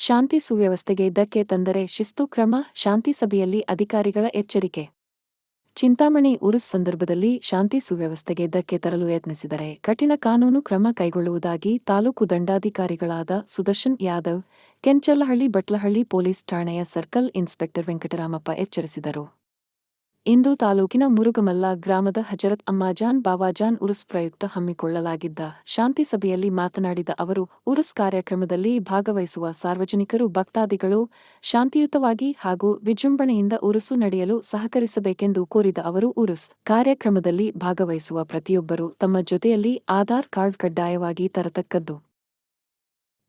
ಶಾಂತಿ ಸುವ್ಯವಸ್ಥೆಗೆ ಧಕ್ಕೆ ತಂದರೆ ಶಿಸ್ತು ಕ್ರಮ ಶಾಂತಿ ಸಭೆಯಲ್ಲಿ ಅಧಿಕಾರಿಗಳ ಎಚ್ಚರಿಕೆ. ಚಿಂತಾಮಣಿ ಉರುಸ್ ಸಂದರ್ಭದಲ್ಲಿ ಶಾಂತಿ ಸುವ್ಯವಸ್ಥೆಗೆ ಧಕ್ಕೆ ತರಲು ಯತ್ನಿಸಿದರೆ ಕಠಿಣ ಕಾನೂನು ಕ್ರಮ ಕೈಗೊಳ್ಳುವುದಾಗಿ ತಾಲೂಕು ದಂಡಾಧಿಕಾರಿಗಳಾದ ಸುದರ್ಶನ್ ಯಾದವ್, ಕೆಂಚಲಹಳ್ಳಿ, ಬಟ್ಲಹಳ್ಳಿ ಪೊಲೀಸ್ ಠಾಣೆಯ ಸರ್ಕಲ್ ಇನ್ಸ್ಪೆಕ್ಟರ್ ವೆಂಕಟರಾಮಪ್ಪ ಎಚ್ಚರಿಸಿದರು. ಇಂದು ತಾಲೂಕಿನ ಮುರುಗಮಲ್ಲ ಗ್ರಾಮದ ಹಜರತ್ ಅಮ್ಮಾಜಾನ್ ಬಾವಾಜಾನ್ ಉರುಸ್ ಪ್ರಯುಕ್ತ ಹಮ್ಮಿಕೊಳ್ಳಲಾಗಿದ್ದ ಶಾಂತಿ ಸಭೆಯಲ್ಲಿ ಮಾತನಾಡಿದ ಅವರು, ಉರುಸ್ ಕಾರ್ಯಕ್ರಮದಲ್ಲಿ ಭಾಗವಹಿಸುವ ಸಾರ್ವಜನಿಕರು, ಭಕ್ತಾದಿಗಳು ಶಾಂತಿಯುತವಾಗಿ ಹಾಗೂ ವಿಜೃಂಭಣೆಯಿಂದ ಉರುಸು ನಡೆಯಲು ಸಹಕರಿಸಬೇಕೆಂದು ಕೋರಿದ ಅವರು, ಉರುಸ್ ಕಾರ್ಯಕ್ರಮದಲ್ಲಿ ಭಾಗವಹಿಸುವ ಪ್ರತಿಯೊಬ್ಬರು ತಮ್ಮ ಜೊತೆಯಲ್ಲಿ ಆಧಾರ್ ಕಾರ್ಡ್ ಕಡ್ಡಾಯವಾಗಿ ತರತಕ್ಕದ್ದು.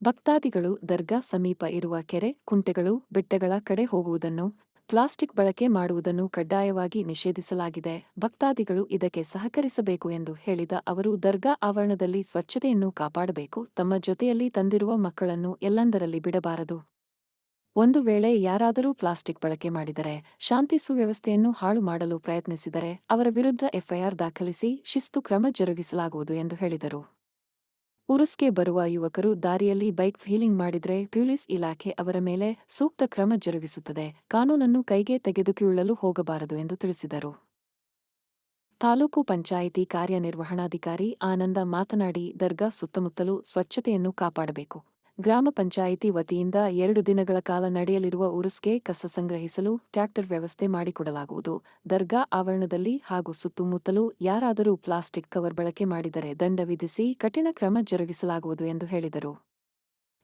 ಭಕ್ತಾದಿಗಳು ದರ್ಗಾ ಸಮೀಪ ಇರುವ ಕೆರೆ, ಕುಂಟೆಗಳು, ಬೆಟ್ಟಗಳ ಕಡೆ ಹೋಗುವುದನ್ನು ಪ್ಲಾಸ್ಟಿಕ್ ಬಳಕೆ ಮಾಡುವುದನ್ನು ಕಡ್ಡಾಯವಾಗಿ ನಿಷೇಧಿಸಲಾಗಿದೆ. ಭಕ್ತಾದಿಗಳು ಇದಕ್ಕೆ ಸಹಕರಿಸಬೇಕು ಎಂದು ಹೇಳಿದ ಅವರು, ದರ್ಗಾ ಆವರಣದಲ್ಲಿ ಸ್ವಚ್ಛತೆಯನ್ನು ಕಾಪಾಡಬೇಕು. ತಮ್ಮ ಜೊತೆಯಲ್ಲಿ ತಂದಿರುವ ಮಕ್ಕಳನ್ನು ಎಲ್ಲಂದರಲ್ಲಿ ಬಿಡಬಾರದು. ಒಂದು ವೇಳೆ ಯಾರಾದರೂ ಪ್ಲಾಸ್ಟಿಕ್ ಬಳಕೆ ಮಾಡಿದರೆ, ಶಾಂತಿ ಸುವ್ಯವಸ್ಥೆಯನ್ನು ಹಾಳು ಮಾಡಲು ಪ್ರಯತ್ನಿಸಿದರೆ ಅವರ ವಿರುದ್ಧ ಎಫ್ಐಆರ್ ದಾಖಲಿಸಿ ಶಿಸ್ತು ಕ್ರಮ ಜರುಗಿಸಲಾಗುವುದು ಎಂದು ಹೇಳಿದರು. ಉರುಸ್ಗೆ ಬರುವ ಯುವಕರು ದಾರಿಯಲ್ಲಿ ಬೈಕ್ ಫೀಲಿಂಗ್ ಮಾಡಿದರೆ ಪೊಲೀಸ್ ಇಲಾಖೆ ಅವರ ಮೇಲೆ ಸೂಕ್ತ ಕ್ರಮ ಜರುಗಿಸುತ್ತದೆ. ಕಾನೂನನ್ನು ಕೈಗೆ ತೆಗೆದುಕೊಳ್ಳಲು ಹೋಗಬಾರದು ಎಂದು ತಿಳಿಸಿದರು. ತಾಲೂಕು ಪಂಚಾಯಿತಿ ಕಾರ್ಯನಿರ್ವಹಣಾಧಿಕಾರಿ ಆನಂದ ಮಾತನಾಡಿ, ದರ್ಗಾ ಸುತ್ತಮುತ್ತಲೂ ಸ್ವಚ್ಛತೆಯನ್ನು ಕಾಪಾಡಬೇಕು. ಗ್ರಾಮ ಪಂಚಾಯಿತಿ ವತಿಯಿಂದ ಎರಡು ದಿನಗಳ ಕಾಲ ನಡೆಯಲಿರುವ ಉರುಸ್ಗೆ ಕಸ ಸಂಗ್ರಹಿಸಲು ಟ್ರ್ಯಾಕ್ಟರ್ ವ್ಯವಸ್ಥೆ ಮಾಡಿಕೊಡಲಾಗುವುದು. ದರ್ಗಾ ಆವರಣದಲ್ಲಿ ಹಾಗೂ ಸುತ್ತಮುತ್ತಲೂ ಯಾರಾದರೂ ಪ್ಲಾಸ್ಟಿಕ್ ಕವರ್ ಬಳಕೆ ಮಾಡಿದರೆ ದಂಡ ವಿಧಿಸಿ ಕಠಿಣ ಕ್ರಮ ಜರುಗಿಸಲಾಗುವುದು ಎಂದು ಹೇಳಿದರು.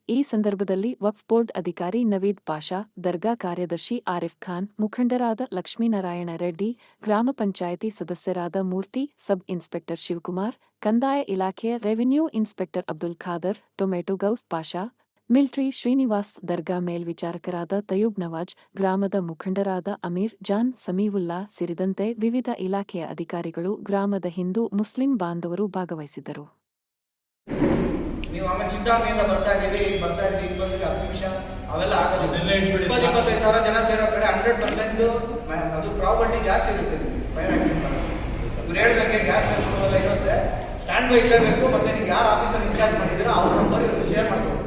ಈ ಸಂದರ್ಭದಲ್ಲಿ ವಕ್ಫ್ ಬೋರ್ಡ್ ಅಧಿಕಾರಿ ನವೀದ್ ಪಾಷಾ, ದರ್ಗಾ ಕಾರ್ಯದರ್ಶಿ ಆರಿಫ್ ಖಾನ್, ಮುಖಂಡರಾದ ಲಕ್ಷ್ಮೀನಾರಾಯಣ ರೆಡ್ಡಿ, ಗ್ರಾಮ ಪಂಚಾಯಿತಿ ಸದಸ್ಯರಾದ ಮೂರ್ತಿ, ಸಬ್ ಇನ್ಸ್ಪೆಕ್ಟರ್ ಶಿವಕುಮಾರ್, ಕಂದಾಯ ಇಲಾಖೆಯ revenue inspector Abdul Khader, tomato Gous Pasha, military Srinivas dargah ಮೇಲ್ವಿಚಾರಕರಾದ Tayub Nawaz, ಗ್ರಾಮದ ಮುಖಂಡರಾದ ಅಮೀರ್ ಜಾನ್, ಸಮೀವುಲ್ಲಾ ಸೇರಿದಂತೆ ವಿವಿಧ ಇಲಾಖೆಯ ಅಧಿಕಾರಿಗಳು, ಗ್ರಾಮದ ಹಿಂದೂ, ಮುಸ್ಲಿಂ ಬಾಂಧವರು ಭಾಗವಹಿಸಿದ್ದರು. ನೀವು ಆಮೇಲೆ ಚಿಂತಾಮಣಿಯಿಂದ ಬರ್ತಾ ಇದ್ದೀವಿ ಈಗ ಬರ್ತಾ ಇದ್ದೀವಿ ಈಗ ಬಂದ್ವಿ ಹತ್ತು ನಿಮಿಷ ಅವೆಲ್ಲ ಆಗೋದಿಲ್ಲ ಇಟ್ಬಿಡಿ. ಇಪ್ಪತ್ತು ಇಪ್ಪತ್ತೈದು ಸಾವಿರ ಜನ ಸೇರೋ ಕಡೆ ಹಂಡ್ರೆಡ್ ಪರ್ಸೆಂಟ್ ಅದು ಪ್ರಾಬರ್ಟಿ ಜಾಸ್ತಿ ಇರುತ್ತೆ ಫೈರ್ ಇವ್ರು ಹೇಳ್ದಂಗೆ ಗ್ಯಾಸ್ ಎಲ್ಲ ಇರುತ್ತೆ. ಸ್ಟ್ಯಾಂಡ್ ಬೈ ಇರಬೇಕು ಮತ್ತೆ ನೀವು ಯಾರು ಆಫೀಸರ್ ಇನ್ಚಾರ್ಜ್ ಮಾಡಿದ್ದೀರೋ ಅವ್ರ ನಂಬರ್ ಇವತ್ತು ಶೇರ್ ಮಾಡ್ಕೊಂಡು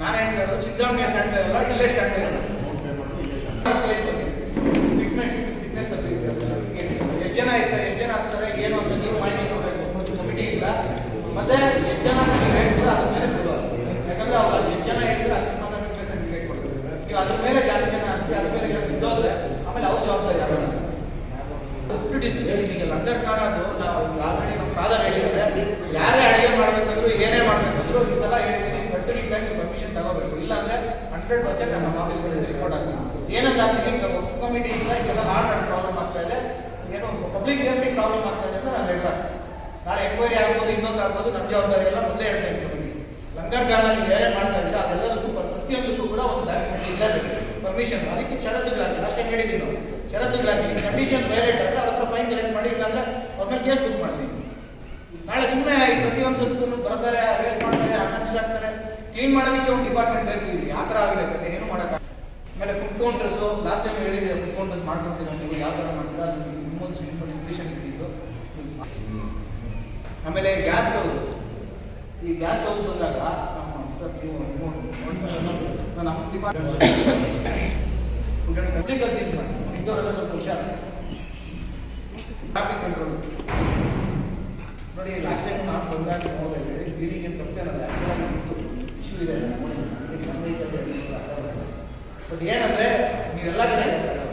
ನಾನು ಹೇಳ್ತಾ ಚಿಂತಾಮಣಿ ಸ್ಟ್ಯಾಂಡ್ ಬೈ ಅಲ್ಲ ಇಲ್ಲೇ ಸ್ಟ್ಯಾಂಡ್ ಬೈ ಇರೋದು ಫಿಟ್ನೆಸ್ ಫಿಟ್ನೆಸ್ ಅಲ್ಲಿ ಎಷ್ಟು ಜನ ಇರ್ತಾರೆ ಎಷ್ಟು ಜನ ಆಗ್ತಾರೆ ಏನು ಅಂತ ನೀವು ಮಾಹಿತಿ ಕೊಡಬೇಕು ಮತ್ತು ಕಮಿಟಿ ಇಲ್ಲ ಮತ್ತೆ ಎಷ್ಟು ಜನ ನನಗೆ ಹೇಳ್ತೀರಾ ಅದ್ರ ಮೇಲೆ ಯಾಕಂದ್ರೆ ಅವಾಗ ಎಷ್ಟು ಜನ ಹೇಳ್ತೀರ ಅಷ್ಟು ಮಾತ್ರ ಅದ್ರ ಮೇಲೆ ಜಾಸ್ತಿ ಜನ ಅಂತೀವಿ ಅದ್ರ ಮೇಲೆ ಬಿದ್ದೋದ್ರೆ ಆಮೇಲೆ ಅವ್ರ ಜವಾಬ್ದಾರಿ ಆಗಲ್ಲ ಫುಡ್ ಡಿಸ್ಟ್ರಿಬ್ಯೂಷನ್ಗೆ ಲಂಗರ್ ಖಾನ ಅದು, ನಾವು ಆಲ್ರೆಡಿ ನಮ್ಮ ಕಾಲ ಹೇಳಿದ್ರೆ ಯಾರೇ ಅಡುಗೆ ಮಾಡ್ಬೇಕಂದ್ರು, ಏನೇ ಮಾಡ್ಬೇಕಂದ್ರು ಈ ಸಲ ಹೇಳಿದ್ದೀನಿ, ಕಟ್ಟುನಿಟ್ಟಾಗಿ ಪರ್ಮಿಷನ್ ತಗೋಬೇಕು. ಇಲ್ಲಾಂದ್ರೆ ಹಂಡ್ರೆಡ್ ಪರ್ಸೆಂಟ್ ನಮ್ಮ ಆಫೀಸ್ಗಳಲ್ಲಿ ರಿಪೋರ್ಟ್ ಆಗ್ತದೆ ಏನಂತ ಆಗ್ತೀನಿ ಕಮಿಟಿಯಿಂದ ಲಾಡ್ ಆರ್ಡರ್ ಪ್ರಾಬ್ಲಮ್ ಆಗ್ತಾ ಇದೆ. ಏನು ಪಬ್ಲಿಕ್ ಸೇಫ್ಟಿ ಪ್ರಾಬ್ಲಮ್ ಆಗ್ತಾ ಇದೆ ಅಂತ ನಾನು ಹೇಳ್ತಾ ನಾಳೆ ಎಂಕ್ವೈರಿ ಆಗ್ಬೋದು, ಇನ್ನೊಂದು ಆಗ್ಬೋದು, ನಮ್ಮ ಜವಾಬ್ದಾರಿ ಎಲ್ಲ ಮೊದಲೇ ಹೇಳ್ತಾ ಇದ್ದೀನಿ ಕಮಿಟಿ ಲಂಗರ್ ಖಾನ ನೀವು ಏನೇ ಮಾಡ್ತಾ ಇದ್ದೀರಾ, ಅದೆಲ್ಲದಕ್ಕೂ ಪ್ರತಿಯೊಂದಕ್ಕೂ ಕೂಡ ಒಂದು ಡಾಕ್ಯುಮೆಂಟ್ ಇಲ್ಲಬೇಕು ಪರ್ಮಿಷನ್ ಅದಕ್ಕೆ ಷರತ್ತುಗಳಾಗಿ ಅಂತ ಹೇಳಿದ್ದೀವಿ ನಾವು ಷರತ್ತುಗಳಾಗಿ ಕಂಡೀಷನ್ ವೈಲೇಟ್ ಆದರೆ ಅವ್ರ ಹತ್ರ ಫೈನ್ ಕಲೆಕ್ಟ್ ಮಾಡಿ, ಇಲ್ಲಾಂದ್ರೆ ಮೇಲೆ ಕೇಸ್ ಬುಕ್ ಮಾಡಿಸಿ. ನಾಳೆ ಸುಮ್ಮನೆ ಪ್ರತಿಯೊಂದು ಸತ್ತು ಬರ್ತಾರೆ ಅರೇಸ್ಟ್ ಮಾಡ್ತಾರೆ ಅನೌನ್ಸ್ ಆಗ್ತಾರೆ. ಕ್ಲೀನ್ ಮಾಡೋದಕ್ಕೆ ಒಂದು ಡಿಪಾರ್ಟ್ಮೆಂಟ್ ಬೇಕು ಇಲ್ಲಿ. ಯಾವ ಥರ ಆಗಿದೆ ಏನು ಮಾಡೋಕ್ಕೆ ಆಮೇಲೆ ಫುಡ್ ಕೌಂಟರ್ಸು ಲಾಸ್ಟ್ ಟೈಮ್ ಹೇಳಿದ್ರೆ ಫುಡ್ ಕೌಂಟರ್ಸ್ ಮಾಡ್ಕೊಡ್ತೀರಾ ನೀವು ಯಾವ ಥರ ಮಾಡ್ತೀರಾ ಅದು ನಿಮ್ಮೊಂದು ಡಿಸ್ಕ್ರಿಪ್ಷನ್ ಇಟ್ಟಿದ್ದು ಆಮೇಲೆ ಗ್ಯಾಸ್ ಹೌಸ್ ಈ ಗ್ಯಾಸ್ ಹೌಸ್ ಬಂದಾಗ ಇದ್ದವರೆಲ್ಲ ಸ್ವಲ್ಪ ಹುಷಾರು. ಟ್ರಾಫಿಕ್ ಕಂಟ್ರೋಲ್ ನೋಡಿ ಲಾಸ್ಟ್ ಟೈಮ್ ನಾನು ಬಂದಾಗ ಹೋದೆ. ಕ್ಲೀನಿಂಗ್ ಏನು ತಪ್ಪೇನಲ್ಲ ಇದೆ ಬಟ್ ಏನಂದ್ರೆ, ನೀವೆಲ್ಲ ಕಡೆ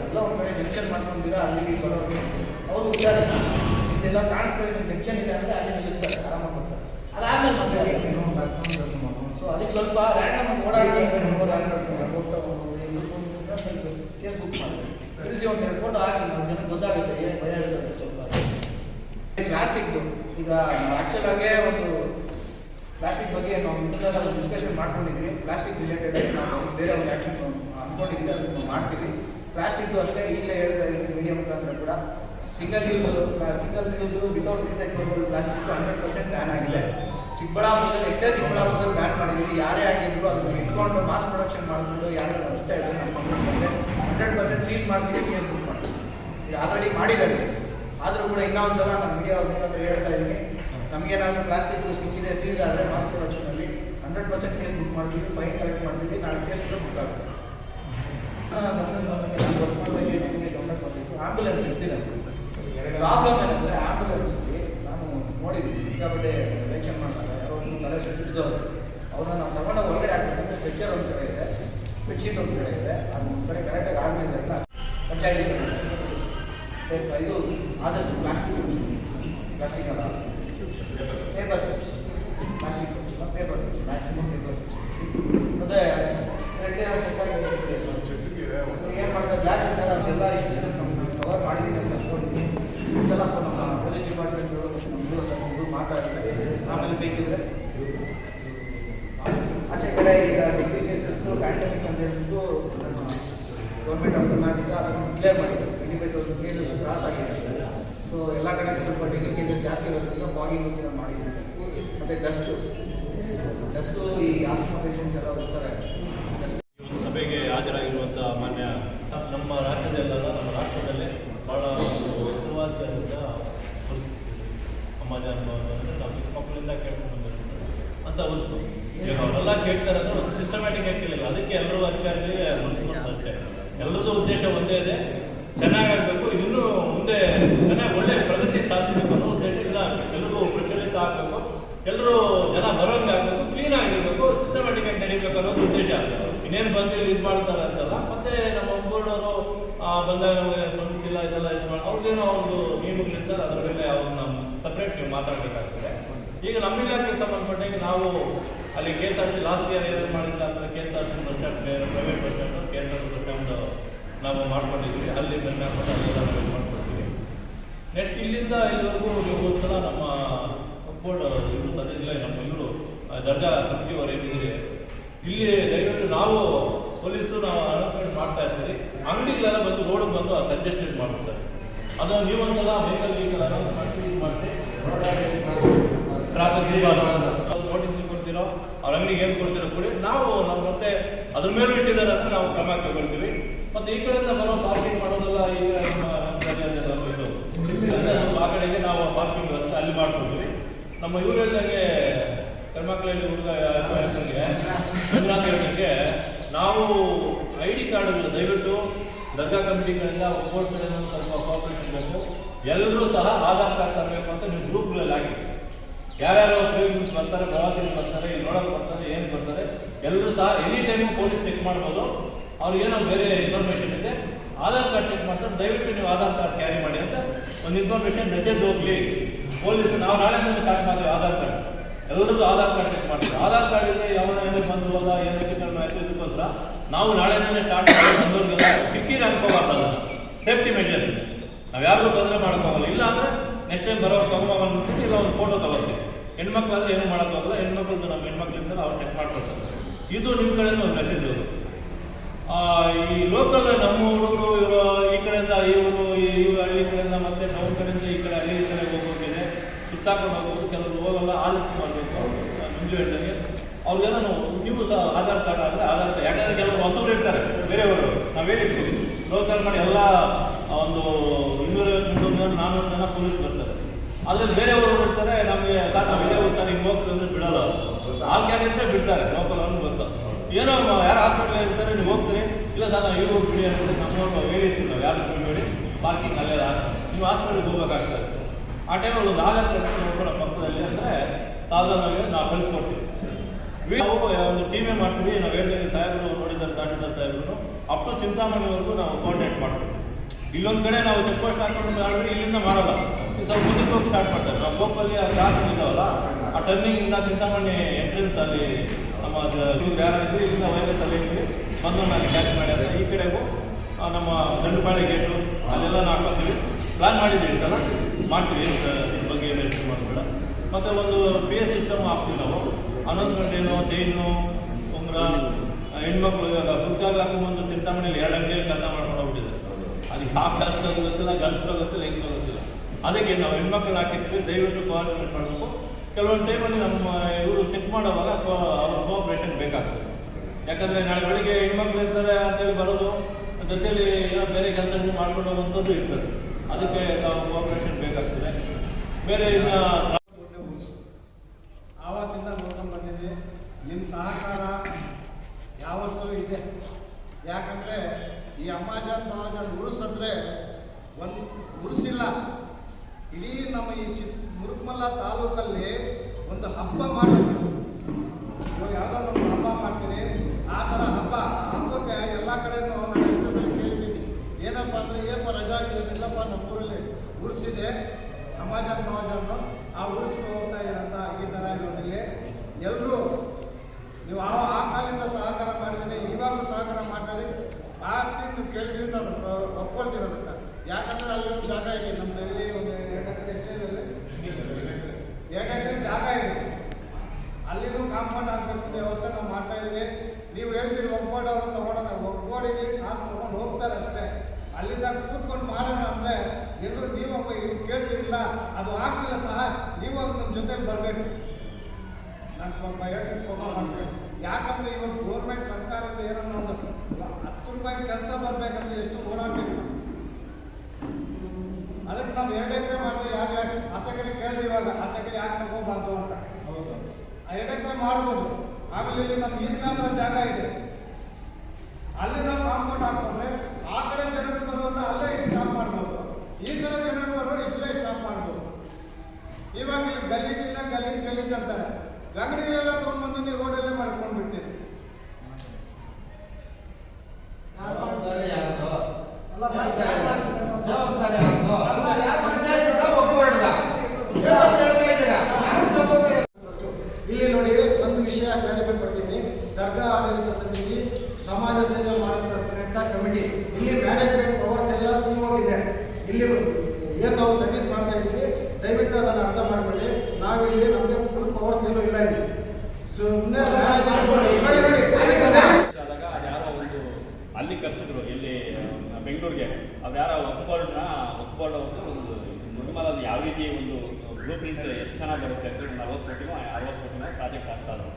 ಎಲ್ಲ ಒಂದು ಕಡೆ ಜಂಕ್ಷನ್ ಮಾಡ್ಕೊಂಡಿರಾ ಅಲ್ಲಿ ಬರೋರು, ಅವರು ಹುಷಾರಿಲ್ಲ. ಇದೆಲ್ಲ ಕಾಣಿಸ್ತಾ ಇದೆ ಟೆನ್ಷನ್ ಇದೆ ಅಂದರೆ ಅಲ್ಲಿ ನಿಲ್ಲಿಸ್ತಾರೆ ಆರಾಮಾಗಿ ಮಾಡ್ತಾರೆ. ಅದಾದ್ಮೇಲೆ ಸೊ ಅದಕ್ಕೆ ಸ್ವಲ್ಪ ರ್ಯಾಂಡಮ್ ಓಡಾಡಿ ಕೇಸ್ ಬುಕ್ ಮಾಡಿ ತಿಳಿಸಿ ಒಂದು ಎರಡು ಫೋಟೋ ಹಾಕಿ ನಾವು ಜನಕ್ಕೆ ಗೊತ್ತಾಗುತ್ತೆ ಏನು ಭಯ ಇರ್ತದೆ ಸ್ವಲ್ಪ. ಪ್ಲಾಸ್ಟಿಕ್ದು ಈಗ ಆ್ಯಕ್ಚುಲ್ ಆಗೇ ಒಂದು ಪ್ಲಾಸ್ಟಿಕ್ ಬಗ್ಗೆ ನಾವು ಇಂಟರ್ನಲ್ ಡಿಸ್ಕಷನ್ ಮಾಡ್ಕೊಂಡಿದ್ವಿ. ಪ್ಲಾಸ್ಟಿಕ್ ರಿಲೇಟೆಡ್ ನಾವು ಬೇರೆ ಒಂದು ಆ್ಯಕ್ಷನ್ ಅಂದ್ಕೊಂಡಿದ್ವಿ ಅದನ್ನು ಮಾಡ್ತೀವಿ. ಪ್ಲಾಸ್ಟಿಕ್ದು ಅಷ್ಟೇ ಈಗಲೇ ಹೇಳ್ತಾ ಇದ್ದೀನಿ ಮೀಡಿಯಾ ಮುಖಾಂತರ ಕೂಡ. Single use single use without recyclable plastic hundred percent ban ಆಗಿದೆ. ಚಿಕ್ಕಬಳ್ಳಾಪುರದಲ್ಲಿ, ಎಷ್ಟೇ ಚಿಕ್ಕಬಳ್ಳಾಪುರದಲ್ಲಿ ಬ್ಯಾನ್ ಮಾಡಿದ್ದೀವಿ ಯಾರೇ ಆಗಿದ್ರು ಅದನ್ನು ಇಟ್ಕೊಂಡು ಮಾಸ್ ಪ್ರೊಡಕ್ಷನ್ ಮಾಡಿಕೊಂಡು ಯಾರು ನಡೆಸ್ತಾ ಇದ್ದಾರೆ ನಮ್ಮ ಹಂಡ್ರೆಡ್ ಪರ್ಸೆಂಟ್ ಸೀಸ್ ಮಾಡ್ತೀವಿ ಅಂತ ಬುಕ್ ಮಾಡ್ತೀವಿ. ಇದು ಆಲ್ರೆಡಿ ಮಾಡಿದ್ದಾರೆ. ಆದರೂ ಕೂಡ ಇನ್ನೊಂದು ಸಲ ನಮ್ಮ ಮೀಡಿಯಾ ಮುಖಾಂತರ ಹೇಳ್ತಾ ಇದ್ದೀನಿ. ನಮಗೇನಾದರೂ ಪ್ಲಾಸ್ಟಿಕ್ ಸಿಕ್ಕಿದೆ ಸೀಸ್ ಆದರೆ ಮಾಸ್ ಪ್ರೊಡಕ್ಷನಲ್ಲಿ ಹಂಡ್ರೆಡ್ ಪರ್ಸೆಂಟ್ ಕೇಸ್ ಬುಕ್ ಮಾಡ್ತೀವಿ ಫೈನ್ ಕಲೆಕ್ಟ್ ಮಾಡ್ತೀವಿ, ನಾಳೆ ಕೇಸ್ ಕೂಡ ಬುಕ್ ಆಗುತ್ತೆ. ಆಂಬ್ಯುಲೆನ್ಸ್ ಬಂದಂಗೆ ಇರ್ತೀನಿ ಪ್ರಾಬ್ಲಮ್ ಏನಂದರೆ ಆಂಬುಲೆನ್ಸಲ್ಲಿ ನಾನು ನೋಡಿದ್ದೀನಿ. ಸಿಕ್ಕಾಪಟ್ಟೆ ವೇಚನ್ ಮಾಡ್ತಾರೆ. ಯಾರೋ ಒಂದು ತಲೆ ಸುತ್ತಿದ್ದವರು ಅವ್ರನ್ನ ನಾವು ತಗೊಂಡೋಗಿ ಒಳಗಡೆ ಹಾಕ್ಬೇಕಂದ್ರೆ ಸ್ಟ್ರೆಚರ್ ಒಂದು ಕಡೆ ಇದೆ. ಬೆಡ್ಶೀಟ್ ಒಂದು ಕಡೆ ಇದೆ. ಅದು ಒಂದು ಕಡೆ ಕರೆಕ್ಟಾಗಿ ಆಗಲಿಲ್ಲ ಪಂಚಾಯಿತಿ ಪಂಚಾಯತಿ ಇದು ಆದಷ್ಟು ಪ್ಲಾಸ್ಟಿಕ್ ಪ್ಲಾಸ್ಟಿಕ್ ಅಲ್ಲ. Paper plastic paper maximum paper ಮತ್ತು ರೆಡ್ ಏನು ಮಾಡಿದ್ರೆ ಬ್ಲ್ಯಾಕ್ ಇದ್ದಾರೆ ಅವನ್ನೆಲ್ಲ ಇಷ್ಟು ಕವರ್ ಮಾಡಿದ್ದೀನಿ ಅಂತ ಅನ್ಕೊಂಡಿದ್ದೀನಿ ಇದೆಲ್ಲ ನಮ್ಮ ಪೊಲೀಸ್ ಡಿಪಾರ್ಟ್ಮೆಂಟ್ಗಳು ನಮ್ಮದು ಮಾತಾಡ್ತಾರೆ ಆಮೇಲೆ ಬೇಕಿದ್ರೆ ಆಚೆ ಕಡೆ ಈಗ ಡಿಗ್ರಿ ಕೇಸಸ್ಸು ಪ್ಯಾಂಡಮಿಕ್ ಅಂತ ಹೇಳ್ಬಿಟ್ಟು ನಮ್ಮ ಗೌರ್ಮೆಂಟ್ ಆಫ್ ಕರ್ನಾಟಕ ಅದನ್ನು ಡಿಕ್ಲೇರ್ ಮಾಡಿದೆ twenty five thousand cases cross ಆಗಿದೆ ಸೊ ಎಲ್ಲ ಕಡೆ ಸ್ವಲ್ಪ ಡೆಂಗ್ಯೂ ಕೇಸಸ್ ಜಾಸ್ತಿ ಇರೋದ್ರಿಂದ ಫಾಗಿಂಗ್ ಕೂಡ ಮಾಡಿದ್ದೀವಿ ಮತ್ತು ಡಸ್ಟು ಡಸ್ಟು ಈ ಆಸ್ಮಾ ಪೇಷಂಟ್ಸ್ ಎಲ್ಲ ಬರ್ತಾರೆ ಡಸ್ಟ್ ಈ ಒಂದು ಸಭೆಗೆ ಹಾಜರಾಗಿರುವಂಥ ಮಾನ್ಯ ನಮ್ಮ ರಾಜ್ಯದಲ್ಲಲ್ಲ ನಮ್ಮ ರಾಷ್ಟ್ರದಲ್ಲೇ ಭಾಳ ಹೆಸರುವಾಸಿಯಾದಂಥ ಪರಿಸ್ಥಿತಿ ಸಮಾಜ ಅನುಭವ ನಾವು ಮಕ್ಕಳಿಂದ ಕೇಳ್ಕೊಂಡು ಬಂದಿರ್ತೀವಿ ಅಂತ ಈಗ ಅವರೆಲ್ಲ ಕೇಳ್ತಾರೆ ಅಂದ್ರೆ ಸಿಸ್ಟಮ್ಯಾಟಿಕ್ ಆಗಿ ಕೇಳಿಲ್ಲ. ಅದಕ್ಕೆ ಎಲ್ಲರೂ ಅಧಿಕಾರಿಗಳಿಗೆ ಎಲ್ಲರದ್ದು ಉದ್ದೇಶ ಒಂದೇ ಇದೆ. ಚೆನ್ನಾಗಾಗಬೇಕು, ಇನ್ನೂ ಮುಂದೆ ಚೆನ್ನಾಗಿ ಒಳ್ಳೆ ಪ್ರಗತಿ ಸಾಧಿಸಬೇಕು ಅನ್ನೋ ಉದ್ದೇಶ ಇಲ್ಲ. ಪ್ರಚಲಿತ ಆಗಬೇಕು. ಎಲ್ಲರೂ ಜನ ಬರೋಂಗೆ ಆಗಬೇಕು ಕ್ಲೀನ್ ಆಗಿರಬೇಕು ಸಿಸ್ಟಮ್ಯಾಟಿಕ್ ಆಗಿ ನಡೀಬೇಕು ಅನ್ನೋದು ಉದ್ದೇಶ ಇನ್ನೇನು ಬಂದು ಇಲ್ಲಿ ಇದು ಮಾಡ್ತಾರೆ ಅಂತಲ್ಲ, ಮತ್ತೆ ನಮ್ಮ ಒಬ್ಬರವರು ಬಂದಾಗ ಸ್ಪಂದಿಸಿಲ್ಲ ಇದೆಲ್ಲ ಇದು ಮಾಡಿ, ಅವ್ರದ್ದೇನೋ ಒಂದು ನಿಯಮಗಳಿರ್ತಾರೆ ಅದ್ರ ಮೇಲೆ ಅವ್ರನ್ನ ಸಪ್ರೇಟ್ ನೀವು ಮಾತಾಡಬೇಕಾಗ್ತದೆ. ಈಗ ನಮ್ಮ ಇಲಾಖೆಗೆ ಸಂಬಂಧಪಟ್ಟಾಗ ನಾವು ಅಲ್ಲಿ K S R C last year ಏನೇನು ಮಾಡಿಲ್ಲ ಅಂದರೆ K S R C bus stand private bus stand K S R C bus stand ನಾವು ಮಾಡ್ಕೊಂಡಿದ್ವಿ. ಅಲ್ಲಿ ಹಾಕೊಂಡು ಅದೆಲ್ಲ ನಾವು ನೆಕ್ಸ್ಟ್ ಇಲ್ಲಿಂದ ಇಲ್ಲಿವರೆಗೂ ನೀವು ಒಂದ್ಸಲ ನಮ್ಮ ಬೋರ್ಡ್ ಇವರು ಸದ್ಯ ನಮ್ಮ ಇವರು ದರ್ಗಾ ಕಮಿಟಿಯವರು ಏನಿದ್ರೆ ಇಲ್ಲಿ ದಯವಿಟ್ಟು ನಾವು ಪೊಲೀಸರು ನಾವು ಅನೌನ್ಸ್ಮೆಂಟ್ ಮಾಡ್ತಾ ಇರ್ತೀವಿ ಅಂಗಡಿಗಳೆಲ್ಲ ಬಂದು ರೋಡ್ ಬಂದು ಕಂಜೆಸ್ಟೆಡ್ ಮಾಡ್ಬಿಡ್ತಾರೆ. ಅದು ನೀವೊಂದ್ಸಲ ವೆಹಿಕಲ್ ವೆಹಿಕಲ್ ಅನೌನ್ಸ್ ಮಾಡಿ ಇದು ಟ್ರಾಫಿಕ್ ನೋಟಿಸ್ ಕೊಡ್ತೀರೋ ಅವ್ರ ಅಂಗಡಿಗೆ ಏನು ಕೊಡ್ತೀರೋ ಕೊಡಿ. ನಾವು ನಮ್ಮ ಮತ್ತೆ ಅದ್ರ ಮೇಲೂ ಇಟ್ಟಿದ್ದಾರೆ ಅಂತ ನಾವು ಕ್ರಮ ತಗೊಳ್ತೀವಿ ಮತ್ತೆ ಈ ಕಡೆಯಿಂದ ಬರೋ ಪಾರ್ಕಿಂಗ್ ಮಾಡೋದಲ್ಲ ಈಗ ನಮ್ಮ ಆ ಕಡೆಗೆ ನಾವು ಪಾರ್ಕಿಂಗ್ ವ್ಯವಸ್ಥೆ ಅಲ್ಲಿ ಮಾಡ್ಕೊಡ್ತೀವಿ. ನಮ್ಮ ಇವ್ರು ಹೇಳ್ದಂಗೆ ಕರ್ಮಕ್ಳಲ್ಲಿ ಹುಡುಗ ಹೇಳ್ದಂಗೆ ನಾವು ಐ ಡಿ ಕಾರ್ಡ್ಗಳು ದಯವಿಟ್ಟು ದರ್ಗಾ ಕಮಿಟಿಗಳಿಂದ ಕಡೆಯಿಂದ ಸ್ವಲ್ಪ ಕೋಪರೇಟ್ ಇರಬೇಕು. ಎಲ್ಲರೂ ಸಹ ಆಧಾರ್ ಕಾರ್ಡ್ ತರಬೇಕು ಅಂತ ನೀವು ಗ್ರೂಪ್ಗಳಲ್ಲಿ ಹಾಕಿ ಯಾರ್ಯಾರು ಪ್ರೀಮಿಯಮ್ಸ್ ಬರ್ತಾರೆ ಪ್ರವಾಸಿಗಳು ಬರ್ತಾರೆ, ಇಲ್ಲಿ ನೋಡೋಕೆ ಬರ್ತಾರೆ, ಏನು ಬರ್ತಾರೆ ಎಲ್ಲರೂ ಸಹ ಎನಿ ಟೈಮು ಪೊಲೀಸ್ ಚೆಕ್ ಮಾಡ್ಬೋದು. ಅವ್ರಿಗೆ ಏನೋ ಬೇರೆ ಇನ್ಫಾರ್ಮೇಷನ್ ಇದೆ, ಆಧಾರ್ ಕಾರ್ಡ್ ಚೆಕ್ ಮಾಡ್ತಾರೆ, ದಯವಿಟ್ಟು ನೀವು ಆಧಾರ್ ಕಾರ್ಡ್ ಕ್ಯಾರಿ ಮಾಡಿ ಅಂತ ಒಂದು ಇನ್ಫಾರ್ಮೇಷನ್ ಮೆಸೇಜ್ ಹೋಗ್ಲಿ. ಪೊಲೀಸ್, ನಾವು ನಾಳೆ ಸ್ಟಾರ್ಟ್ ಮಾಡ್ತೀವಿ ಆಧಾರ್ ಕಾರ್ಡ್. ಎಲ್ಲರದ್ದು ಆಧಾರ್ ಕಾರ್ಡ್ ಚೆಕ್ ಮಾಡ್ತೀವಿ. ಆಧಾರ್ ಕಾರ್ಡ್ ಇದೆ ಯಾವ ಏನೋ ಬಂದಿರೋಲ್ಲ, ಏನೋ ಹೆಚ್ಚು ಇದಕ್ಕೋಸ್ಕರ ನಾವು ನಾಳೆನೇ ಸ್ಟಾರ್ಟ್ ಮಾಡಿ ಬಂದವ್ರಿಗೆಲ್ಲ ಅನ್ಕೋಬಾರ್ದಲ್ಲ ಸೇಫ್ಟಿ ಮೆಷರ್ಸ್ ನಾವು ಯಾರಿಗೂ ತೊಂದರೆ ಮಾಡೋಕ್ಕಾಗಲ್ಲ. ಇಲ್ಲ ಅಂದರೆ ನೆಕ್ಸ್ಟ್ ಟೈಮ್ ಬರೋ ತಗೊಂಬಂದ್ಬಿಟ್ಟು ಇಲ್ಲ ಒಂದು ಫೋಟೋ ತಗೋತೀವಿ. ಹೆಣ್ಮಕ್ಳು ಆದರೆ ಏನು ಮಾಡೋಕ್ಕಾಗಲ್ಲ. ಹೆಣ್ಮಕ್ಳದ್ದು ನಮ್ಮ ಹೆಣ್ಮಕ್ಳಿಂದ ಅವ್ರು ಚೆಕ್ ಮಾಡ್ಕೊಳ್ತಾರೆ. ಇದು ನಿಮ್ಮ ಕಡೆಯಿಂದ ಒಂದು ಮೆಸೇಜ್ ಇರೋದು ಈ ಲೋಕಲ್ ನಮ್ಮ ಹುಡುಗರು ಇವರು ಈ ಕಡೆಯಿಂದ ಇವರು ಈ ಹಳ್ಳಿ ಕಡೆಯಿಂದ ಮತ್ತೆ ನಮ್ಮ ಕಡೆಯಿಂದ ಈ ಕಡೆ, ಹಳ್ಳಿ ಕಡೆ ಸುತ್ತಾಕೊಂಡು ಹೋಗ್ಬೋದು ಕೆಲವರು ಹೋಗಲ್ಲ ಆಲಕ್ಕೆ ಮಾಡಬೇಕು ಹೇಳ್ದಂಗೆ. ಅವ್ರಿಗೆಲ್ಲ ನಾವು, ನೀವು ಸಹ ಆಧಾರ್ ಕಾರ್ಡ್ ಆದರೆ ಆಧಾರ್ ಕಾರ್ಡ್. ಯಾಕಂದ್ರೆ ಕೆಲವರು ಹೊಸಬ್ರು ಇರ್ತಾರೆ, ಬೇರೆಯವರು. ನಾವು ಹೇಳಿರ್ತೀವಿ ಲೋಕಲ್ ಮಾಡಿ ಎಲ್ಲ ಒಂದು ಇನ್ನೂರೈವತ್ತು ಮುನ್ನೂರು ನಾನ್ನೂರು ಜನ ಪೊಲೀಸ್ ಬರ್ತಾರೆ. ಅದ್ರಲ್ಲಿ ಬೇರೆಯವರು ಇರ್ತಾರೆ ನಮಗೆ ತಾತ ಇದೇ ಹೋಗ್ತಾರೆ ಹಿಂಗೆ ಹೋಗ್ತದೆ ಅಂದ್ರೆ ಬಿಡಲ್ಲ ಆಗ ಯಾರಿದ್ರೆ ಬಿಡ್ತಾರೆ, ಲೋಕಲ್ ಅವ್ರು ಬರ್ತಾರೆ ಏನೋ ಯಾರು ಹಾಸ್ಪಿಟಲ್ ಇರ್ತಾರೆ, ನೀವು ಹೋಗ್ತೀರಿ. ಇಲ್ಲ ಸರ್ ಇವ್ರು ಬಿಡಿ ಅಂತ ನಮ್ಮವ್ರು ಹೇಳಿರ್ತೀವಿ ನಾವು ಯಾರು ಬಿಡಬೇಡಿ. ಪಾರ್ಕಿಂಗ್ ಅಲ್ಲೇ ನೀವು ಹಾಸ್ಪಿಟಲ್ಗೆ ಹೋಗ್ಬೇಕಾಗ್ತದೆ. ಆ ಟೈಮಲ್ಲಿ ಒಂದು ಆಧಾರ್ ಕಾರ್ಡ್ ನೋಡ್ಕೊಳ್ಳೋ ಪಕ್ಕದಲ್ಲಿ ಅಂದರೆ ಸಾಧಾರಣವಾಗಿ ನಾವು ಕಳಿಸ್ಕೊಡ್ತೀವಿ. ನಾವು ಒಂದು ಟೀಮೇ ಮಾಡ್ತೀವಿ, ನಾವು ಹೇಳ್ತೀವಿ ಸಾಹೇಬರು ನೋಡಿದ್ದಾರೆ, ದಾಟಿದ್ದಾರೆ ಸಾಹೇಬರು ಅಪ್ ಚಿಂತಾಮಣಿವರೆಗೂ ನಾವು ಕೋಆರ್ಡಿನೇಟ್ ಮಾಡ್ತೀವಿ. ಇಲ್ಲೊಂದು ಕಡೆ ನಾವು ಚೆಕ್ ಪೋಸ್ಟ್ ಹಾಕೊಂಡು ಮಾಡಿದ್ರೆ ಇಲ್ಲಿಂದ ಮಾಡಲ್ಲ. ಸ್ವಲ್ಪ ಮುಂದಕ್ಕೆ ಹೋಗಿ ಸ್ಟಾರ್ಟ್ ಮಾಡ್ತಾರೆ. ನಾವು ಗೋಪಲ್ಲಿ ಆ ಕ್ಲಾಸ್ ಇದಾವಲ್ಲ ಆ ಟರ್ನಿಂಗ್ ಇಂದ ಚಿಂತಾಮಣಿ ಎಂಟ್ರೆನ್ಸ್ ಅಲ್ಲಿ ನಮ್ಮ ಇವ್ರು ಯಾರಾದ್ರು ಇಲ್ಲಿಂದ ವೈರಸ್ ಅಲ್ಲಿ ಬಂದು ನಾನು ಕ್ಯಾಚ್ ಮಾಡ್ಯಾರ ಈ ಕಡೆಗೂ ನಮ್ಮ ನಮ್ಮ ಬಾಳೆ ಗೇಟು ಅಲ್ಲೆಲ್ಲ ನಾವು ಹಾಕೋತೀವಿ ಪ್ಲಾನ್ ಮಾಡಿದ್ದೀವಿ ಸಲ. ಮಾಡ್ತೀವಿ ಇದ್ರ ಬಗ್ಗೆ ಏನು ಯೋಚನೆ ಮಾಡಬೇಡ ಮತ್ತು ಒಂದು ಪಿ ಎ ಸಿಸ್ಟಮ್ ಹಾಕ್ತೀವಿ ನಾವು. ಹನ್ನೊಂದು ಗಂಟೆನೋ, ಜೈನು ಉಂಗ್ರ ಹೆಣ್ಮಕ್ಳು, ಇವಾಗ ಬುಕ್ಕಾಗ ಹಾಕೊಂಡ್ಬಂದು ಚಿಂತಾಮಣಿಯಲ್ಲಿ ಎರಡು ಅಂಗಡಿಯಲ್ಲಿ ಕೆಲಸ ಮಾಡ್ಕೊಂಡು ಹೋಗ್ಬಿಟ್ಟಿದ್ದಾರೆ ಅದು ಯಾವ ಆಗುತ್ತೆ ಗೊತ್ತಿಲ್ಲ ಗರ್ಲ್ಸ್ರೋ ಗೊತ್ತಿಲ್ಲ ಲೈಕ್ಸ್ ಗೊತ್ತಿಲ್ಲ ಅದಕ್ಕೆ ನಾವು ಹೆಣ್ಮಕ್ಳು ಹಾಕಿದ್ವಿ ದಯವಿಟ್ಟು ಕೋಆರ್ಡಿನೇಟ್ ಮಾಡಬೇಕು. ಕೆಲವೊಂದು ಟೈಮಲ್ಲಿ ನಮ್ಮ ಇವರು ಚೆಕ್ ಮಾಡೋವಾಗ ಅವ್ರ ಕೋಆಪ್ರೇಷನ್ ಬೇಕಾಗ್ತದೆ ಯಾಕಂದರೆ ನಾಳೆ ಬೆಳಿಗ್ಗೆ ಹೆಣ್ಮಕ್ಳು ಇರ್ತಾರೆ ಅಂತೇಳಿ ಬರೋದು, ಜೊತೆಯಲ್ಲಿ ಏನೋ ಬೇರೆ ಕೆಲಸಗಳು ಮಾಡ್ಕೊಂಡು ಹೋಗುವಂಥದ್ದು ಇರ್ತದೆ. ಅದಕ್ಕೆ ನಾವು ಕೋಆಪ್ರೇಷನ್ ಬೇರೆ ಇನ್ನು ಆವತ್ತಿಂದ ನೋಡ್ಕೊಂಡು ಬಂದಿದ್ವಿ ನಿಮ್ಮ ಸಹಕಾರ ಯಾವತ್ತೂ ಇದೆ ಯಾಕಂದರೆ ಈ ಅಮ್ಮಾಜಾನ್ ಮಹಾಜಾನ್ ಉರುಸಿದ್ರೆ ಒಂದು ಉರುಸಿಲ್ಲ ಇಡೀ ನಮ್ಮ ಈ ಚಿ ಮುರುಕಮಲ್ಲ ತಾಲೂಕಲ್ಲಿ ಒಂದು ಹಬ್ಬ ಮಾಡೋದು ಇವಾಗ ಯಾವುದೋ ಒಂದು ಹಬ್ಬ ಮಾಡ್ತೀರಿ ಆ ಥರ ಹಬ್ಬ ಆ ಹಬ್ಬಕ್ಕೆ ಎಲ್ಲ ಕಡೆನೂ ನಾನು ಎಷ್ಟು ಸಲ ಕೇಳಿದ್ದೀನಿ ಏನಪ್ಪ ಅಂದರೆ ಏನಪ್ಪ ರಜಾ ಇಲ್ಲಪ್ಪ ನಮ್ಮ ಊರಲ್ಲಿ ಉರ್ಸಿದೆ ಅಮಾಜಾನ್ ಮಹಾಜಾನು ಆ ಉರ್ಸ್ಗೆ ಹೋಗ್ತಾ ಇದ್ದೀರಂತ ಈ ಥರ ಇರೋದ್ರಲ್ಲಿ ಎಲ್ಲರೂ ನೀವು ಆ ಆ ಕಾಲದಿಂದ ಸಹಕಾರ ಮಾಡಿದ್ರೆ ಇವಾಗಲೂ ಸಹಕಾರ ಮಾಡ್ತಾರೆ ಆ ರೀತಿ ನೀವು ಕೇಳಿದ್ರೆ ನಾನು ಒ- ಒಪ್ಕೊಳ್ತೀನಿ ಅದಕ್ಕೆ ಯಾಕಂದ್ರೆ ಅಲ್ಲಿ ಒಂದು ಜಾಗ ಇದೆ ನಮ್ಮಲ್ಲಿ ಒಂದು ಎರಡು ಎಕರೆ ಎಷ್ಟೇ? ಎರಡು ಎಕರೆ ಜಾಗ ಇದೆ. ಅಲ್ಲಿನೂ ಕಾಂಪೌಂಡ್ ಆಗಬೇಕು ಅಂತ ವ್ಯವಸ್ಥೆ ನಾವು ಮಾಡ್ತಾ ಇದ್ದೀವಿ. ನೀವು ಹೇಳ್ತೀರಿ ಒಗ್ಬೋರ್ಡ್ ಅವರು ತಗೊಳೋಣ ಒಗ್ಬೋರ್ಡಿಗೆ ಕಾಸು ತಗೊಂಡು ಹೋಗ್ತಾರೆ ಅಷ್ಟೇ. ಅಲ್ಲಿಂದ ಕೂತ್ಕೊಂಡು ಮಾಡೋಣ ಅಂದ್ರೆ ಎಲ್ಲರೂ ನೀವೊಬ್ಬ ಇವ್ರು ಕೇಳ್ತಿರ್ಲಿಲ್ಲ, ಅದು ಆಗ್ಲಿಲ್ಲ ಸಹ ನೀವು ನಮ್ಮ ಜೊತೆಲಿ ಬರಬೇಕು. ನಾನು ಪಾಪ ಹೇಳ್ತೀನಿ ಕೋಪ ಮಾಡ್ಬೇಕು ಯಾಕಂದರೆ ಇವತ್ತು ಗೌರ್ಮೆಂಟ್ ಸರ್ಕಾರದ ಏನನ್ನ ಒಂದು ಹತ್ತು ರೂಪಾಯಿ ಕೆಲಸ ಬರಬೇಕಂದ್ರೆ ಎಷ್ಟು ಯಾಕೆ ತಗೋಬಾರ್ದು ಅಂತ. ಆ ಎರಡು ಎಕರೆ ಮಾಡ್ಬೋದು ಆಮೇಲೆ ಇಲ್ಲಿ ನಮ್ಮ ಈದ್ಗಾಂದ್ರ ಜಾಗ ಇದೆ. ಅಲ್ಲಿ ನಾವು ಕಾಂಪೌಂಡ್ ಹಾಕೊಂಡ್ರೆ ಆ ಕಡೆ ಜನರು ಬರೋದನ್ನ ಅಲ್ಲೇ ಸ್ಟಾಪ್ ಮಾಡ್ಬೋದು. ಈ ಕಡೆ ಜನರು ಬರೋರು ಇಲ್ಲೇ ಸ್ಟಾಪ್ ಮಾಡ್ಬೋದು. ಇವಾಗ ಇಲ್ಲಿ ಗಲೀಜ್ ಇಲ್ಲ ಗಲೀಜ್ ಗಲೀಜ್ ಅಂತಾರೆ. ಗಂಗಡಿಗಳೆಲ್ಲ ತೊಗೊಂಡ್ಬಂದು ನೀವು ರೋಡಲ್ಲೇ ಮಾಡ್ಕೊಂಡು ಬಿಟ್ಟಿರಿ ಜವಾಬ್ದಾರಿ ಯಾರ್ದು? ಅಲ್ಲ ಸರ್, ಯಾರ್ ಮಾಡ್ತಾರೆ ಸರ್? ಜವಾಬ್ದಾರಿ ಯಾರ್ದು? ಅಲ್ಲ, ಯಾರ್ ಮಾಡ್ತಾರೆ? ಪಂಚಾಯ್ತಿದ ಒಬ್ಬರ್ದ? ಹೇಳೋದು ಹೇಳ್ತಾ ಇದ್ದೀರಾ? ಯಾರ್ ಜವಾಬ್ದಾರಿ? ಇಲ್ಲಿ ನೋಡಿ ಒಂದು ವಿಷಯ ಕ್ಲಾರಿಫೈ ಮಾಡ್ತೀನಿ ದರ್ಗಾ ಆಡಳಿತ ಸಮಿತಿ ಸಮಾಜ ಸೇವೆ ಮಾಡತಕ್ಕಂಥ ಕಮಿಟಿ ಇಲ್ಲಿ ಮ್ಯಾನೇಜ್ಮೆಂಟ್ ಪವರ್ಸ್ ಎಲ್ಲ ಸಿಒ ಇದೆ ಇಲ್ಲಿ ಏನು ನಾವು ಸರ್ವಿಸ್ ಮಾಡ್ತಾ ಇದ್ದೀವಿ ದಯವಿಟ್ಟು ಅದನ್ನು ಅರ್ಥ ಮಾಡ್ಕೊಳ್ಳಿ. ನಾವಿಲ್ಲಿ ನಮಗೆ ಫುಲ್ ಪವರ್ಸ್ ಏನೂ ಇಲ್ಲ ಇಲ್ಲಿ. ಸುಮ್ಮನೆ ಯಾರೋ ಒಂದು ಅಲ್ಲಿ ಕರೆಸಿದ್ರು ಇಲ್ಲಿ ಬೆಂಗಳೂರಿಗೆ. ಅದು ಯಾರೋ ಒಕ್ಬೋರ್ಡ್ನ ಒಕ್ಬೋರ್ಡ್ ಒಂದು ಒಂದು ಮುರುಮಲದ ಯಾವ ರೀತಿ ಒಂದು ಬ್ಲೂ ಪ್ರಿಂಟ್ ಎಷ್ಟು ಚೆನ್ನಾಗಿ ಬರುತ್ತೆ ಅಂತ ಅರವತ್ತು ನಲ್ವತ್ತು ಕೋಟಿನೋ ಅರವತ್ತು ಕೋಟಿನೋ ಪ್ರಾಜೆಕ್ಟ್ ಆಗ್ತಾ ಇದ್ರು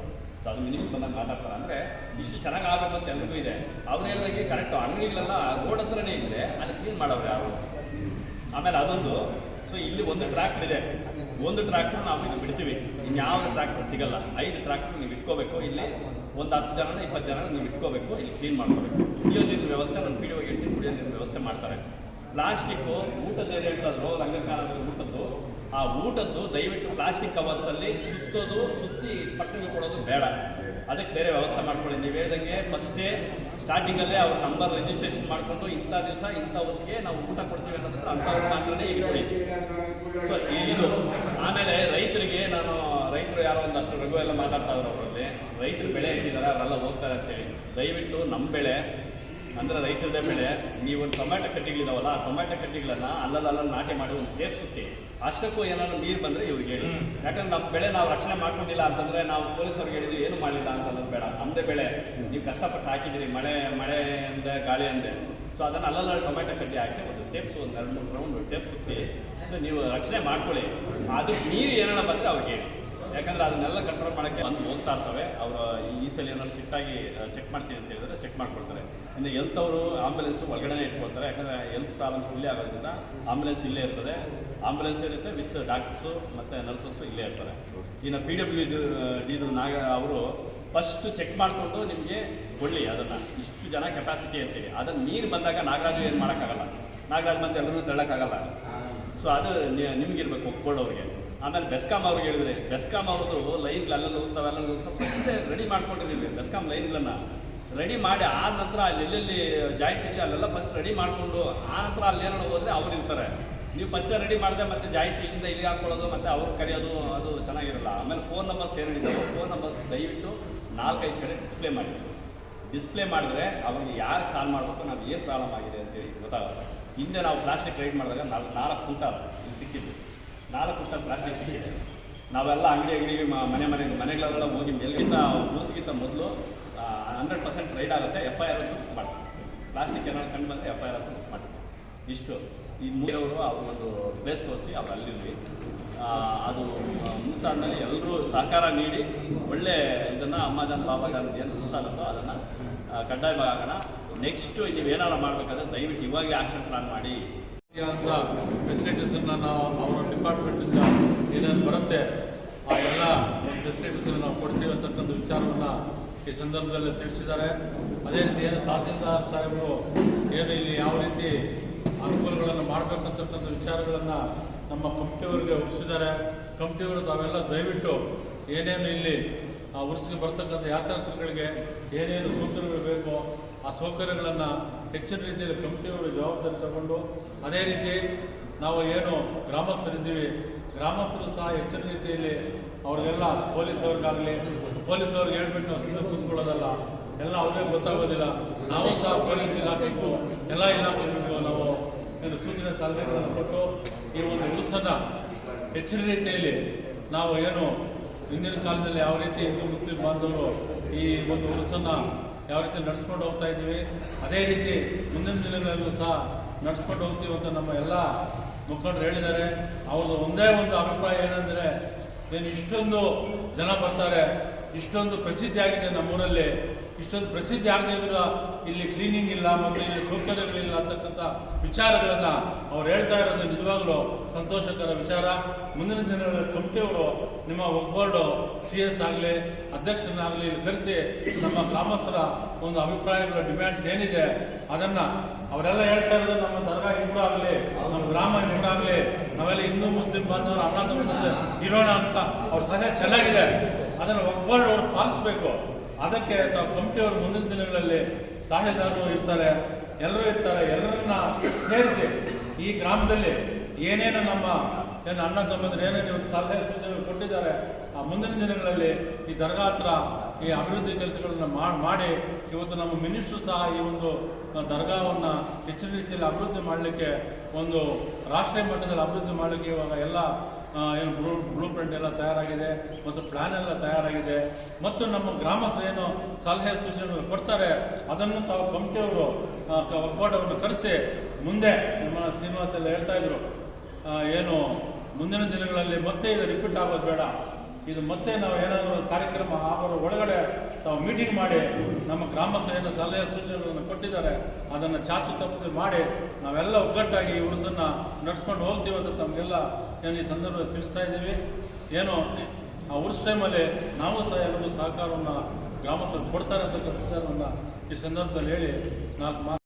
ಸೊ ಅದು ಮಿನಿಸ್ಟರ್ ಬಂದಾಗ ಮಾತಾಡ್ತಾರೆ. ಅಂದರೆ ಇಷ್ಟು ಚೆನ್ನಾಗಿ ಆಗಬೇಕು ಅಂತ ಎಲ್ರಿಗೂ ಇದೆ. ಅವ್ರು ಹೇಳಿದಾಗೆ ಕರೆಕ್ಟು ಅಂಗಡಿಗಳೆಲ್ಲ ರೋಡ್ ಹತ್ರನೇ ಇದ್ರೆ ಅಲ್ಲಿ ಕ್ಲೀನ್ ಮಾಡೋರು ಯಾರು? ಆಮೇಲೆ ಅದೊಂದು. ಸೊ ಇಲ್ಲಿ ಒಂದು ಟ್ರ್ಯಾಕ್ಟರ್ ಇದೆ. ಒಂದು ಟ್ರ್ಯಾಕ್ಟರ್ ನಾವು ಇದು ಬಿಡ್ತೀವಿ. ಇನ್ಯಾವ ಟ್ರ್ಯಾಕ್ಟರ್ ಸಿಗಲ್ಲ. ಐದು ಟ್ರ್ಯಾಕ್ಟರ್ ನೀವು ಇಟ್ಕೋಬೇಕು. ಇಲ್ಲಿ ಒಂದು ಹತ್ತು ಜನ ಇಪ್ಪತ್ತು ಜನ ನೀವು ಇಟ್ಕೋಬೇಕು. ಇಲ್ಲಿ ಕ್ಲೀನ್ ಮಾಡ್ಕೋಬೇಕು. ಕುಡಿಯೋ ನೀರಿನ ವ್ಯವಸ್ಥೆ ನನ್ನ ಪಿ ಡಿ ಹೇಳ್ತೀನಿ ಕುಡಿಯೋ ನೀರಿನ ವ್ಯವಸ್ಥೆ ಮಾಡ್ತಾರೆ. ಪ್ಲಾಸ್ಟಿಕ್ಕು ಊಟದ ಏನು ಹೇಳ್ತಾರೋ ರಂಗಕಾಲದ ಊಟದ್ದು, ಆ ಊಟದ್ದು ದಯವಿಟ್ಟು ಪ್ಲಾಸ್ಟಿಕ್ ಕವರ್ಸಲ್ಲಿ ಸುತ್ತೋದು, ಸುತ್ತಿ ಪಕ್ಕಕ್ಕೆ ಕೊಡೋದು ಬೇಡ. ಅದಕ್ಕೆ ಬೇರೆ ವ್ಯವಸ್ಥೆ ಮಾಡ್ಕೊಳ್ಳಿ. ನೀವು ಹೇಳ್ದಂಗೆ ಫಸ್ಟೇ ಸ್ಟಾರ್ಟಿಂಗಲ್ಲೇ ಅವ್ರ ನಂಬರ್ ರಿಜಿಸ್ಟ್ರೇಷನ್ ಮಾಡಿಕೊಂಡು ಇಂಥ ದಿವಸ ಇಂಥ ಹೊತ್ತಿಗೆ ನಾವು ಊಟ ಕೊಡ್ತೀವಿ ಅನ್ನೋದ್ರೆ ಅಂಥವ್ರು ಮಾತ್ರನೇ ಈಗ ನೋಡಿ. ಸೊ ಇದು ಆಮೇಲೆ ರೈತರಿಗೆ ನಾನು, ರೈತರು ಯಾರೋ ಒಂದಷ್ಟು ರಘು ಎಲ್ಲ ಮಾತಾಡ್ತಾ ಇದ್ರು ಅವರಲ್ಲಿ. ರೈತರು ಬೆಳೆ ಇಟ್ಟಿದ್ದಾರೆ, ಅವರೆಲ್ಲ ಹೋಗ್ತಾರೆ ಅಂತೇಳಿ ದಯವಿಟ್ಟು ನಮ್ಮ ಬೆಳೆ ಅಂದರೆ ರೈತರದ ಬೆಳೆ ನೀವು ಒಂದು ಟೊಮ್ಯಾಟೊ ಕಟ್ಟಿಗಳಿದಾವಲ್ಲ ಆ ಟೊಮ್ಯಾಟೊ ಕಟ್ಟಿಗಳನ್ನ ಅಲ್ಲಲ್ಲ ಅಲ್ಲ ನಾಟಿ ಮಾಡಿ ಒಂದು ಟೇಪ್ ಸುತ್ತಿ ಅಷ್ಟಕ್ಕೂ ಏನಾದ್ರು ನೀರು ಬಂದರೆ ಇವ್ರಿಗೆ ಹೇಳಿ. ಯಾಕಂದ್ರೆ ನಮ್ಮ ಬೆಳೆ ನಾವು ರಕ್ಷಣೆ ಮಾಡ್ಕೊಂಡಿಲ್ಲ ಅಂತಂದ್ರೆ ನಾವು ಪೊಲೀಸವ್ರಿಗೆ ಹೇಳಿದ್ವಿ ಏನು ಮಾಡಿಲ್ಲ ಅಂತ ಅನ್ನೋದು ಬೇಡ. ನಮ್ಮದೇ ಬೆಳೆ. ನೀವು ಕಷ್ಟಪಟ್ಟು ಹಾಕಿದಿರಿ ಮಳೆ ಮಳೆ ಅಂದೆ ಗಾಳಿ ಅಂದೆ. ಸೊ ಅದನ್ನು ಅಲ್ಲಲ್ಲ ಟೊಮ್ಯಾಟೊ ಕಟ್ಟಿ ಹಾಕಿ ಒಂದು ತೇಪ್ಸು ಒಂದು ಎರಡು ಮೂರು ರೌಂಡ್ ಟೇಪ್ ಸುತ್ತಿ ಸೊ ನೀವು ರಕ್ಷಣೆ ಮಾಡ್ಕೊಳ್ಳಿ. ಅದಕ್ಕೆ ನೀರು ಏನಾರ ಬಂದರೆ ಅವ್ರಿಗೆ ಹೇಳಿ. ಯಾಕಂದ್ರೆ ಅದನ್ನೆಲ್ಲ ಕಂಟ್ರೋಲ್ ಮಾಡೋಕ್ಕೆ ಬಂದು ಹೋಗ್ತಾ ಇರ್ತವೆ. ಅವರು ಈ ಸಲ ಏನೋ ಸ್ಟ್ರಿಕ್ಟ್ ಆಗಿ ಚೆಕ್ ಮಾಡ್ತೀನಿ ಅಂತ ಹೇಳಿದ್ರೆ ಚೆಕ್ ಮಾಡ್ಕೊಳ್ತಾರೆ ಇನ್ನು ಹೆಲ್ತ್ ಅವರು ಆಂಬುಲೆನ್ಸ್ ಒಳಗಡೆ ಇಟ್ಕೊಳ್ತಾರೆ. ಯಾಕಂದರೆ ಹೆಲ್ತ್ ಪ್ರಾಬ್ಲಮ್ಸ್ ಇಲ್ಲೇ ಆಗೋದ್ರಿಂದ ಆಂಬುಲೆನ್ಸ್ ಇಲ್ಲೇ ಇರ್ತದೆ. ಆಂಬುಲೆನ್ಸ್ ಇರುತ್ತೆ ವಿತ್ ಡಾಕ್ಟರ್ಸು ಮತ್ತು ನರ್ಸಸ್ಸು ಇಲ್ಲೇ ಇರ್ತಾರೆ. ಇನ್ನು ಪಿ ಡಬ್ಲ್ಯೂ ಇದು ಇದು ನಾಗ ಅವರು ಫಸ್ಟ್ ಚೆಕ್ ಮಾಡಿಕೊಂಡು ನಿಮಗೆ ಕೊಡಲಿ ಅದನ್ನು. ಇಷ್ಟು ಜನ ಕೆಪಾಸಿಟಿ ಅಂತೀವಿ ಅದನ್ನು ನೀರು ಬಂದಾಗ ನಾಗರಾಜು ಏನು ಮಾಡೋಕ್ಕಾಗಲ್ಲ? ನಾಗರಾಜ್ ಬಂದು ಎಲ್ಲರೂ ತಳ್ಳೋಕ್ಕಾಗಲ್ಲ. ಸೊ ಅದು ನಿಮಗಿರ್ಬೇಕು ಕೊಡೋರಿಗೆ ಆಮೇಲೆ ಬೆಸ್ಕಾಮ್ ಅವ್ರಿಗೆ ಹೇಳಿದ್ರೆ ಬೆಸ್ಕಾಮ್ ಅವ್ರದ್ದು ಲೈನ್ಗಳು ಅಲ್ಲೆಲ್ಲ ಹೋಗ್ತಾವೆ ಅಲ್ಲೆಲ್ಲ ಹೋಗ್ತಾವೆ. ರೆಡಿ ಮಾಡ್ಕೊಂಡಿದ್ದೀವಿ ಬೆಸ್ಕಾಮ್ ಲೈನ್ಗಳನ್ನ ರೆಡಿ ಮಾಡಿ ಆದ ನಂತರ ಅಲ್ಲಿ ಎಲ್ಲೆಲ್ಲಿ ಜಾಯಿಂಟ್ ಇದೆಯೋ ಅಲ್ಲೆಲ್ಲ ಫಸ್ಟ್ ರೆಡಿ ಮಾಡಿಕೊಂಡು, ಆ ನಂತರ ಅಲ್ಲಿ ಏನೋ ಹೋದರೆ ಅವ್ರು ಇರ್ತಾರೆ. ನೀವು ಫಸ್ಟೇ ರೆಡಿ ಮಾಡಿದೆ ಮತ್ತೆ ಜಾಯಿಂಟ್ ಇಲ್ಲಿಂದ ಇಲ್ಲಿಗೆ ಹಾಕ್ಕೊಳ್ಳೋದು ಮತ್ತು ಅವ್ರು ಕರೆಯೋದು, ಅದು ಚೆನ್ನಾಗಿರಲ್ಲ. ಆಮೇಲೆ ಫೋನ್ ನಂಬರ್ಸ್ ಏನಿದ್ದಾವೆ ಫೋನ್ ನಂಬರ್ಸ್ ದಯವಿಟ್ಟು ನಾಲ್ಕೈದು ಕಡೆ ಡಿಸ್ಪ್ಲೇ ಮಾಡಿ. ಡಿಸ್ಪ್ಲೇ ಮಾಡಿದ್ರೆ ಅವ್ರಿಗೆ ಯಾರು ಕಾಲ್ ಮಾಡಬೇಕು, ನಾವು ಏನು ಪ್ರಾಬ್ಲಮ್ ಆಗಿದೆ ಅಂತೇಳಿ ಗೊತ್ತಾಗುತ್ತೆ. ಹಿಂದೆ ನಾವು ಪ್ಲಾಸ್ಟಿಕ್ ರೈಡ್ ಮಾಡಿದಾಗ ನಾಲ್ಕು ನಾಲ್ಕು ಕುಂಟಾಲ್ ಸಿಕ್ಕಿದ್ದು. ನಾಲ್ಕು ಕುಟ್ಟ ಪ್ಲಾಸ್ಟಿಕ್ ಸಿಕ್ಕಿದೆ ನಾವೆಲ್ಲ ಅಂಗಡಿ ಅಂಗಡಿಗೆ ಮನೆ ಮನೆ ಮನೆಗಳೆಲ್ಲ ಹೋಗಿ ಎಲ್ಲಿಗಿಂತ ರೂಲ್ಸ್ಗಿಂತ ಮೊದಲು ಹಂಡ್ರೆಡ್ ಪರ್ಸೆಂಟ್ ರೈಡ್ ಆಗುತ್ತೆ ಎಫ್ ಐ ಆರ್ ಎಸ್ ಮಾಡ್ತೀವಿ. ಪ್ಲಾಸ್ಟಿಕ್ ಏನಾದ್ರು ಕಂಡು ಬಂದರೆ ಎಫ್ ಐ ಆರ್ ಎಸ್ ಮಾಡ್ತೀವಿ. ಇಷ್ಟು. ಈ ಮೂರವರು ಅವ್ರ ಒಂದು ಪ್ಲೇಸ್ ತೋರಿಸಿ ಅವ್ರು ಅಲ್ಲಿರಲಿ. ಅದು ಮುಗಿಸಾದ್ಮೇಲೆ ಎಲ್ಲರೂ ಸಹಕಾರ ನೀಡಿ ಒಳ್ಳೆ ಇದನ್ನು ಅಮ್ಮಾಜಾನ್ ಬಾಬಾ ಗಾಂಧಿ ಏನು ಮುಗಿಸಾಗುತ್ತೋ ಅದನ್ನು ಕಡ್ಡಾಯವಾಗಿ ಆಗೋಣ ನೆಕ್ಸ್ಟ್ ನೀವೇನಾರು ಮಾಡಬೇಕಾದ್ರೆ ದಯವಿಟ್ಟು ಇವಾಗಲೇ ಆ್ಯಕ್ಷನ್ ಪ್ಲಾನ್ ಮಾಡಿ. ಅಂತ ಫೆಸಿಲಿಟೀಸನ್ನ ನಾವು ಅವರ ಡಿಪಾರ್ಟ್ಮೆಂಟಿಂದ ಏನೇನು ಬರುತ್ತೆ, ಆ ಎಲ್ಲ ಒಂದು ಫೆಸಿಲಿಟೀಸ್ ನಾವು ಕೊಡ್ತೀವಿ ಅಂತಕ್ಕಂಥ ವಿಚಾರವನ್ನು ಈ ಸಂದರ್ಭದಲ್ಲಿ ತಿಳಿಸಿದ್ದಾರೆ. ಅದೇ ರೀತಿ ಏನು ತಹಸೀಲ್ದಾರ್ ಸಾಹೇಬರು ಏನು ಇಲ್ಲಿ ಯಾವ ರೀತಿ ಅನುಕೂಲಗಳನ್ನು ಮಾಡಬೇಕಂತಕ್ಕಂಥ ವಿಚಾರಗಳನ್ನು ನಮ್ಮ ಕಂಪ್ನಿಯವರಿಗೆ ಒಪ್ಪಿಸಿದ್ದಾರೆ. ಕಂಪ್ನಿಯವರು ತಾವೆಲ್ಲ ದಯವಿಟ್ಟು ಏನೇನು ಇಲ್ಲಿ, ಆ ಉರ್ಸಿಗೆ ಬರ್ತಕ್ಕಂಥ ಯಾತ್ರಾರ್ಥಿಗಳಿಗೆ ಏನೇನು ಸೌಕರ್ಯಗಳು ಬೇಕೋ ಆ ಸೌಕರ್ಯಗಳನ್ನು ಹೆಚ್ಚಿನ ರೀತಿಯಲ್ಲಿ ಕಂಪ್ನಿಯವರು ಜವಾಬ್ದಾರಿ ತಗೊಂಡು ಅದೇ ರೀತಿ ನಾವು ಏನು ಗ್ರಾಮಸ್ಥರಿದ್ದೀವಿ, ಗ್ರಾಮಸ್ಥರು ಸಹ ಹೆಚ್ಚಿನ ರೀತಿಯಲ್ಲಿ ಅವ್ರಿಗೆಲ್ಲ ಪೊಲೀಸವ್ರಿಗಾಗಲಿ, ಪೊಲೀಸವ್ರಿಗೆ ಹೇಳ್ಬಿಟ್ಟು ನಾವು ಸುಮ್ಮನೆ ಕೂತ್ಕೊಳ್ಳೋದಲ್ಲ, ಎಲ್ಲ ಅವ್ರಿಗೆ ಗೊತ್ತಾಗೋದಿಲ್ಲ. ನಾವು ಸಹ ಪೊಲೀಸ್ ಇಲಾಖೆಗೂ ಎಲ್ಲ ಇಲಾಖೆಗಳಿಗೂ ನಾವು ಏನು ಸೂಚನೆ ಸಲಹೆಗಳನ್ನು ಕೊಟ್ಟು ಈ ಒಂದು ಉತ್ಸನ್ನ ಹೆಚ್ಚಿನ ರೀತಿಯಲ್ಲಿ ನಾವು ಏನು ಹಿಂದಿನ ಕಾಲದಲ್ಲಿ ಯಾವ ರೀತಿ ಹಿಂದೂ ಮುಸ್ಲಿಂ ಬಾಂಧವರು ಈ ಒಂದು ಉರುಸನ್ನು ಯಾವ ರೀತಿ ನಡೆಸ್ಕೊಂಡು ಹೋಗ್ತಾ ಇದ್ದೀವಿ, ಅದೇ ರೀತಿ ಮುಂದಿನ ದಿನಗಳಲ್ಲೂ ಸಹ ನಡೆಸ್ಕೊಂಡು ಹೋಗ್ತೀವಿ ಅಂತ ನಮ್ಮ ಎಲ್ಲ ಮುಖಂಡರು ಹೇಳಿದ್ದಾರೆ. ಅವ್ರದ್ದು ಒಂದೇ ಒಂದು ಅಭಿಪ್ರಾಯ ಏನಂದರೆ, ಏನು ಇಷ್ಟೊಂದು ಜನ ಬರ್ತಾರೆ, ಇಷ್ಟೊಂದು ಪ್ರಸಿದ್ಧಿ ಆಗಿದೆ ನಮ್ಮೂರಲ್ಲಿ. ಇಷ್ಟೊಂದು ಪ್ರಸಿದ್ಧಿ ಆಗದೇ ಇದ್ರು ಇಲ್ಲಿ ಕ್ಲೀನಿಂಗ್ ಇಲ್ಲ ಮತ್ತು ಇಲ್ಲಿ ಸೌಕರ್ಯಗಳಿಲ್ಲ ಅಂತಕ್ಕಂಥ ವಿಚಾರಗಳನ್ನು ಅವ್ರು ಹೇಳ್ತಾ ಇರೋದು ನಿಜವಾಗ್ಲೂ ಸಂತೋಷಕರ ವಿಚಾರ. ಮುಂದಿನ ದಿನಗಳಲ್ಲಿ ಕಮಿಟಿಯವರು ನಿಮ್ಮ ಒಬ್ಬರ್ಡು ಸಿ ಎಸ್ ಆಗಲಿ ಅಧ್ಯಕ್ಷನಾಗಲಿ ಇಲ್ಲಿ ಕರೆಸಿ ನಮ್ಮ ಗ್ರಾಮಸ್ಥರ ಒಂದು ಅಭಿಪ್ರಾಯಗಳ ಡಿಮ್ಯಾಂಡ್ಸ್ ಏನಿದೆ ಅದನ್ನು ಅವರೆಲ್ಲ ಹೇಳ್ತಾ ಇರೋದು ನಮ್ಮ ದರ್ಗಾ ಇಂಪ್ರೂವ್ ಆಗಲಿ, ನಮ್ಮ ಗ್ರಾಮ ಇಂಪ್ರೂವ್ ಆಗಲಿ, ನಾವೆಲ್ಲ ಹಿಂದೂ, ಮುಸ್ಲಿಂ ಬಾಂಧವರು, ಅನಾಥ ಇರೋಣ ಅಂತ ಅವ್ರ ಸಲಹೆ ಚೆನ್ನಾಗಿದೆ. ಅದನ್ನು ಒಗ್ಬೋರ್ಡ್ ಅವರು ಪಾಲಿಸಬೇಕು. ಅದಕ್ಕೆ ತಾವು ಕಮಿಟಿಯವರು ಮುಂದಿನ ದಿನಗಳಲ್ಲಿ ತಹಸೀಲ್ದಾರರು ಇರ್ತಾರೆ, ಎಲ್ಲರೂ ಇರ್ತಾರೆ, ಎಲ್ಲರನ್ನ ಸೇರಿಸಿ ಈ ಗ್ರಾಮದಲ್ಲಿ ಏನೇನು ನಮ್ಮ ಏನು ಅಣ್ಣ ತಮ್ಮಂದ್ರೆ ಏನೇನು ಇವತ್ತು ಸಲಹೆ ಸೂಚನೆಗಳು ಕೊಟ್ಟಿದ್ದಾರೆ, ಆ ಮುಂದಿನ ದಿನಗಳಲ್ಲಿ ಈ ದರ್ಗಾ ಹತ್ರ ಈ ಅಭಿವೃದ್ಧಿ ಕೆಲಸಗಳನ್ನು ಮಾಡಿ ಇವತ್ತು ನಮ್ಮ ಮಿನಿಸ್ಟ್ರು ಸಹ ಈ ಒಂದು ದರ್ಗಾವನ್ನು ಹೆಚ್ಚಿನ ರೀತಿಯಲ್ಲಿ ಅಭಿವೃದ್ಧಿ ಮಾಡಲಿಕ್ಕೆ ಒಂದು ರಾಷ್ಟ್ರೀಯ ಮಟ್ಟದಲ್ಲಿ ಅಭಿವೃದ್ಧಿ ಮಾಡಲಿಕ್ಕೆ ಇವಾಗ ಎಲ್ಲ ಏನು ಬ್ಲೂ ಬ್ಲೂ ಪ್ರಿಂಟ್ ಎಲ್ಲ ತಯಾರಾಗಿದೆ ಮತ್ತು ಪ್ಲಾನ್ ಎಲ್ಲ ತಯಾರಾಗಿದೆ. ಮತ್ತು ನಮ್ಮ ಗ್ರಾಮಸ್ಥರು ಏನು ಸಲಹೆ ಸೂಚನೆಗಳು ಕೊಡ್ತಾರೆ, ಅದನ್ನು ತಾವು ಕಮಿಟಿಯವರು ಒಗ್ಗೂಟವನ್ನು ಕರೆಸಿ ಮುಂದೆ ನಮ್ಮ ಶ್ರೀನಿವಾಸ ಎಲ್ಲ ಹೇಳ್ತಾ ಇದ್ರು. ಏನು ಮುಂದಿನ ದಿನಗಳಲ್ಲಿ ಮತ್ತೆ ಇದು ರಿಪೀಟ್ ಆಗೋದು ಬೇಡ. ಇದು ಮತ್ತೆ ನಾವು ಏನಾದರೂ ಕಾರ್ಯಕ್ರಮ ಆಗೋರ ಒಳಗಡೆ ತಾವು ಮೀಟಿಂಗ್ ಮಾಡಿ ನಮ್ಮ ಗ್ರಾಮಸ್ಥರು ಏನು ಸಲಹೆ ಸೂಚನೆಗಳನ್ನು ಕೊಟ್ಟಿದ್ದಾರೆ, ಅದನ್ನು ಚಾಚು ತಪ್ಪು ಮಾಡಿ ನಾವೆಲ್ಲ ಒಗ್ಗಟ್ಟಾಗಿ ಈ ಉಳಿಸನ್ನು ನಡೆಸ್ಕೊಂಡು ಹೋಗ್ತೀವಿ ಅಂತ ತಮಗೆಲ್ಲ ಏನು ಈ ಸಂದರ್ಭದಲ್ಲಿ ತಿಳಿಸ್ತಾ ಇದ್ದೀವಿ. ಏನು, ಆ ಉರ್ಸ್ ಟೈಮಲ್ಲಿ ನಾವು ಸಹ ಎಲ್ಲರೂ ಸಹಕಾರವನ್ನು ಗ್ರಾಮಸ್ಥರು ಕೊಡ್ತಾರೆ ಅಂತಕ್ಕಂಥ ವಿಚಾರವನ್ನು ಈ ಸಂದರ್ಭದಲ್ಲಿ ಹೇಳಿ ನಾಲ್ಕು ಮಾತು